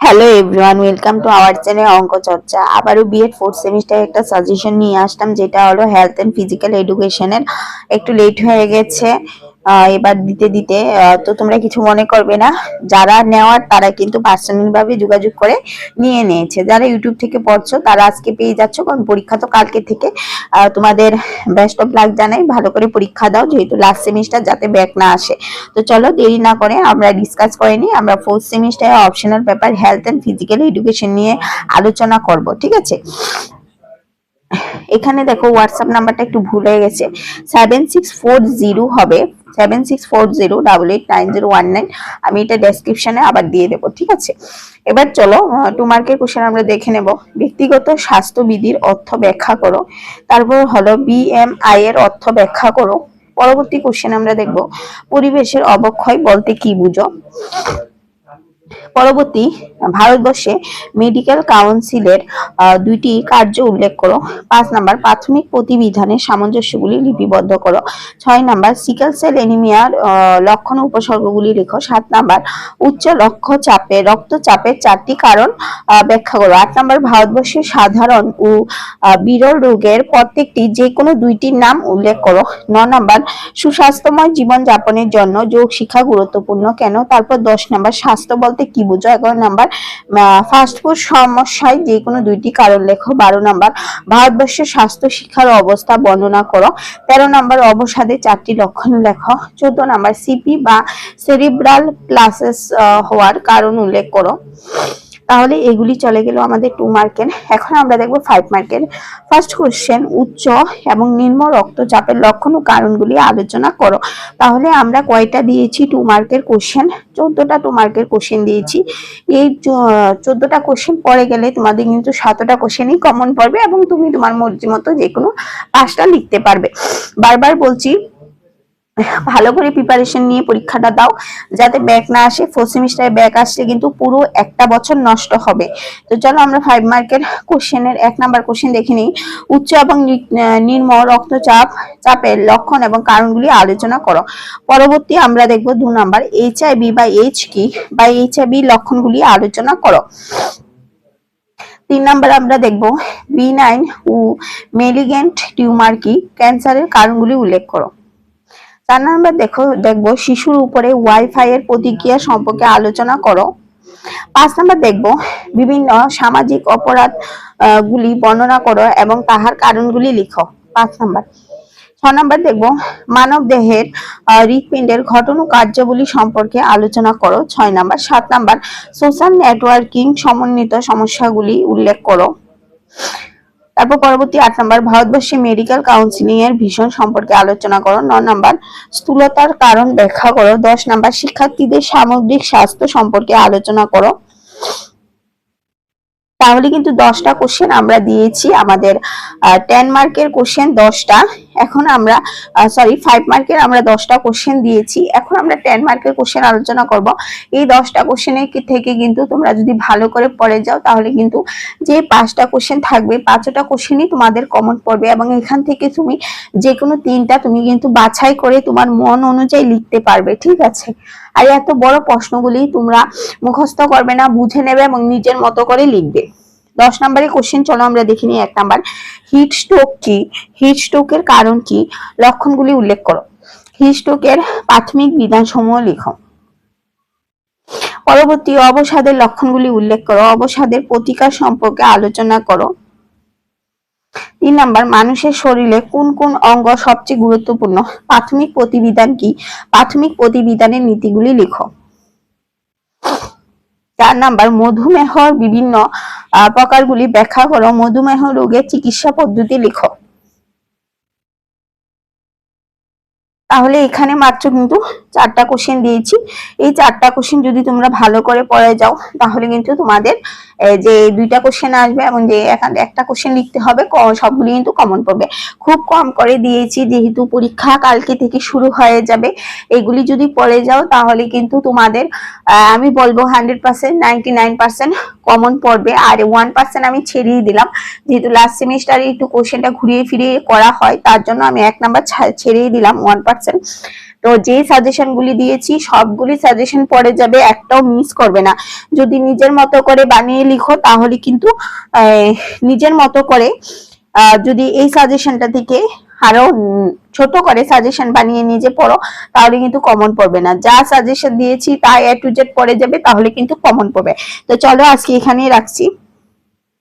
Hello everyone welcome to our channel অঙ্ক চর্চা আবারও বিএড ফোর্থ সেমিস্টারে একটা সাজেশন নিয়ে আসলাম, যেটা হলো হেলথ এন্ড ফিজিক্যাল এডুকেশনের একটু লেট হয়ে গেছে। এবার দিতে দিতে তো তোমরা কিছু মনে করবে না। যারা নেওয়ার, তারা কিন্তু পার্সোনাল ভাবে যোগাযোগ করে নিয়ে নিয়েছে। যারা ইউটিউব থেকে পড়ছো, তারা আজকে পেয়ে যাচ্ছ, কারণ পরীক্ষা তো কালকে থেকে। তোমাদের বেস্ট অফ জানাই। ভালো করে পরীক্ষা দাও, যেহেতু লাস্ট সেমিস্টার যাতে ব্যাক না আসে। তো চলো, দেরি না করে আমরা ডিসকাস করে নিই। আমরা ফোর্থ সেমিস্টারে optional paper health and physical education নিয়ে আলোচনা করব, ঠিক আছে? এখানে দেখো হোয়াটসঅ্যাপ নাম্বারটা একটু ভুল হয়ে গেছে। সেভেন সিক্স ফোর জিরো হবে। Seven six four zero double eight nine zero one nine আমি এটা ডেসক্রিপশনে আবার দিয়ে দেবো, ঠিক আছে? এবার চলো টু মার্কের কোশ্চেন আমরা দেখে নেব। ব্যক্তিগত স্বাস্থ্যবিধির অর্থ ব্যাখ্যা করো। তারপর হলো বিএমআই এর অর্থ ব্যাখ্যা করো। পরবর্তী কোশ্চেন আমরা দেখব, পরিবেশের অবক্ষয় বলতে কি বুঝো? পরবর্তী ভারতবর্ষে মেডিকেল কাউন্সিলের দুইটি কার্য উল্লেখ করো। পাঁচ নাম্বার, প্রাথমিক প্রতিবিধানের সামঞ্জস্যগুলি লিপিবদ্ধ করো। ছয় নাম্বার সিকেল সেল এনিমিয়ার লক্ষণ উপসর্গগুলি লেখো। সাত নাম্বার, উচ্চ রক্তচাপে, রক্তচাপের চারটি কারণ ব্যাখ্যা করো। আট নাম্বার, ভারতবর্ষের সাধারণ ও বিরল রোগের প্রত্যেকটি যে কোনো দুইটির নাম উল্লেখ করো। ন নাম্বার, সুস্বাস্থ্যময় জীবন যাপনের জন্য যোগ শিক্ষা গুরুত্বপূর্ণ। কেন? তারপর দশ নাম্বার, স্বাস্থ্য বলতে কি বুঝো? এগারো নাম্বার ফাস্টফুড সমস্যায় যে কোনো দুইটি কারণ লেখো। বারো নাম্বার, ভারতবর্ষের স্বাস্থ্য শিক্ষার অবস্থা বর্ণনা করো। তেরো নাম্বার, অবসাদে চারটি লক্ষণ লেখো। চোদ্দ নাম্বার সিপি বা সেরিব্রাল ক্লাসেস হওয়ার কারণ উল্লেখ করো। তাহলে এগুলি চলে গেল আমাদের টু মার্কের এখন আমরা দেখব ফাইভ মার্কের ফার্স্ট কোশ্চেন উচ্চ এবং নিম্ন রক্তচাপের লক্ষণ ও কারণগুলি আলোচনা করো। তাহলে আমরা কয়টা দিয়েছি টু মার্কের কোশ্চেন চোদ্দটা টু মার্কের কোশ্চেন দিয়েছি। এই চোদ্দটা কোশ্চেন পরে গেলে তোমাদের কিন্তু সাতটা কোশ্চেনই কমন পড়বে এবং তুমি তোমার মর্জি মতো যে কোনো পাঁচটা লিখতে পারবে। বারবার বলছি ভালো করে প্রিপারেশন নিয়ে পরীক্ষাটা দাও। যাতে ব্যাক না আসে ফোর্থ সেমিস্টারে ব্যাক আসলে কিন্তু পুরো একটা বছর নষ্ট হবে। তো চলো আমরা ফাইভ মার্কের কোশ্চেনের এক নাম্বার কোশ্চেন দেখে নিই। উচ্চ এবং নি- আহ, রক্তচাপ চাপের লক্ষণ এবং কারণগুলি আলোচনা করো। পরবর্তী আমরা দেখব দু নাম্বার এইচআইভি বা এইচ কি? বা এইচআইভি লক্ষণগুলি আলোচনা করো। তিন নাম্বার আমরা দেখব বি নাইন ও মেলিগেন্ট টিউমার কি? ক্যান্সারের কারণগুলি উল্লেখ করো। চার নাম্বার দেখো, দেখব শিশুর উপরে ওয়াইফাই এর প্রতিক্রিয়া সম্পর্কে আলোচনা করো। পাঁচ নাম্বার দেখব, বিভিন্ন সামাজিক অপরাধ গুলি বর্ণনা করো এবং তাহার কারণগুলি লিখো। পাঁচ নাম্বার। ছ নাম্বার দেখব, মানব দেহের হৃৎপিণ্ডের ঘটন ও কার্যাবলী সম্পর্কে আলোচনা করো। ছয় নাম্বার। সাত নাম্বার সোশ্যাল নেটওয়ার্কিং সমন্বিত সমস্যাগুলি উল্লেখ করো। তারপর পরবর্তী আট নাম্বার, ভারতবর্ষে মেডিকেল কাউন্সিলিং এর ভীষণ সম্পর্কে আলোচনা করো। ন নাম্বার, স্থূলতার কারণ ব্যাখ্যা করো। দশ নম্বর, শিক্ষার্থীদের সামগ্রিক স্বাস্থ্য সম্পর্কে আলোচনা করো। তাহলে কিন্তু দশটা কোশ্চেন আমরা দিয়েছি। আমাদের টেন মার্কের কোশ্চেন দশটা। এখন আমরা সরি ফাইভ মার্কের আমরা দশটা কোশ্চেন দিয়েছি। এখন আমরা টেন মার্কের কোশ্চেন আলোচনা করব। এই দশটা কোশ্চেনের থেকে কিন্তু তোমরা যদি ভালো করে পড়ে যাও, তাহলে কিন্তু যে পাঁচটা কোশ্চেন থাকবে, পাঁচটা কোশ্চেনই তোমাদের কমন পড়বে এবং এখান থেকে তুমি যে কোনো তিনটা তুমি কিন্তু বাছাই করে তোমার মন অনুযায়ী লিখতে পারবে, ঠিক আছে? আর এত বড় প্রশ্নগুলি তোমরা মুখস্থ করবে না, বুঝে নেবে এবং নিজের মতো করে লিখবে। দশ নম্বরে কোশ্চেন চলো আমরা দেখে নিই এক নাম্বার হিট স্ট্রোক কি? হিট স্ট্রোকের কারণ কি? লক্ষণগুলি উল্লেখ করো। হিট স্ট্রোকের প্রাথমিক বিধানসমূহ লিখো। পরবর্তী অবসাদের লক্ষণগুলি উল্লেখ করো। অবসাদের প্রতিকার সম্পর্কে আলোচনা করো। তিন নাম্বার, মানুষের শরীরে কোন কোন অঙ্গ সবচেয়ে গুরুত্বপূর্ণ? প্রাথমিক প্রতিবিধান কি? প্রাথমিক প্রতিবিধানের নীতিগুলি লিখো। চার নাম্বার মধুমেহর বিভিন্ন প্রকারগুলি ব্যাখ্যা করো মধুমেহ রোগের চিকিৎসা পদ্ধতি লিখো তাহলে এখানে মাত্র কিন্তু চারটা কোশ্চেন দিয়েছি। এই চারটা কোশ্চেন যদি তোমরা ভালো করে পড়ে যাও, তাহলে কিন্তু তোমাদের যে দুইটা কোশ্চেন আসবে এবং যে একটা কোশ্চেন লিখতে হবে সবগুলি কিন্তু কমন পড়বে। খুব কম করে দিয়েছি, যেহেতু পরীক্ষা কালকে থেকে শুরু হয়ে যাবে। এগুলি যদি পড়ে যাও, তাহলে কিন্তু তোমাদের আমি বলব hundred percent ninety nine percent common পড়বে। আর ওয়ান পার্সেন্ট আমি ছেড়েই দিলাম। যেহেতু লাস্ট সেমিস্টারে একটু কোশ্চেনটা ঘুরিয়ে ফিরিয়ে করা হয়, তার জন্য আমি এক নাম্বার ছেড়েই দিলাম ওয়ান পার্সেন্ট তো যে সাজেশনগুলি দিয়েছি, সবগুলি সাজেশন পড়ে যাবে, একটাও মিস করবে না। যদি নিজের মতো করে বানিয়ে লিখো, তাহলে কিন্তু নিজের মতো করে যদি এই সাজেশনটা থেকে আরও ছোট করে সাজেশন বানিয়ে নিজে পড়ো, তাহলে কিন্তু কমন পড়বে না। যা সাজেশন দিয়েছি, তাই এ টু জেড পড়ে যাবে, তাহলে কিন্তু কমন পড়বে। তো চলো আজকে এখানেই রাখছি।